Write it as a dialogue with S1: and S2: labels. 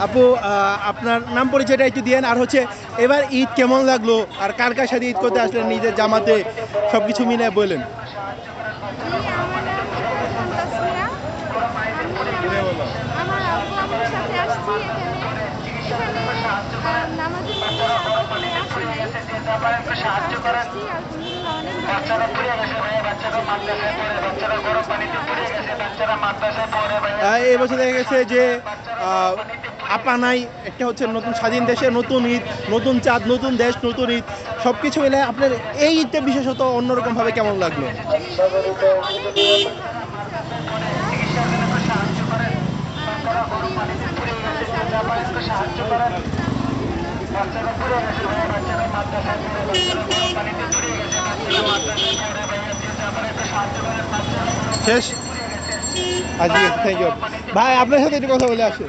S1: আপু আপনার নাম পরিচয়টা একটু দিয়েন আর হচ্ছে এবার ঈদ কেমন লাগল আর কার কার সাথে ঈদ করতে আসলেন নিজের জামাতে সব কিছু মিলে বললেন
S2: জি, আমার নাম ইকবাল তাসমিয়া। আমি আমার- আমার আব্বু আমার সাথে আসছি এখানে। এখানে, আহ, নামাজের মধ্যে আব্বু কোনো আসে নাই। এখানে আসছি, আলহামদুলিল্লাহ, অনেক ভালো লেগেছে।
S1: আহ, এই বছর দেখা গেছে যে আপা নাই, একটা হচ্ছে নতুন স্বাধীন দেশে, নতুন ঈদ, নতুন চাঁদ, নতুন দেশ, নতুন ঈদ সব কিছু মিলে আপনার এই ঈদটা বিশেষত অন্যরকমভাবে কেমন লাগল। শেষ আজকে থ্যাংক ইউ ভাই আপনার সাথে একটু কথা বলে আসে।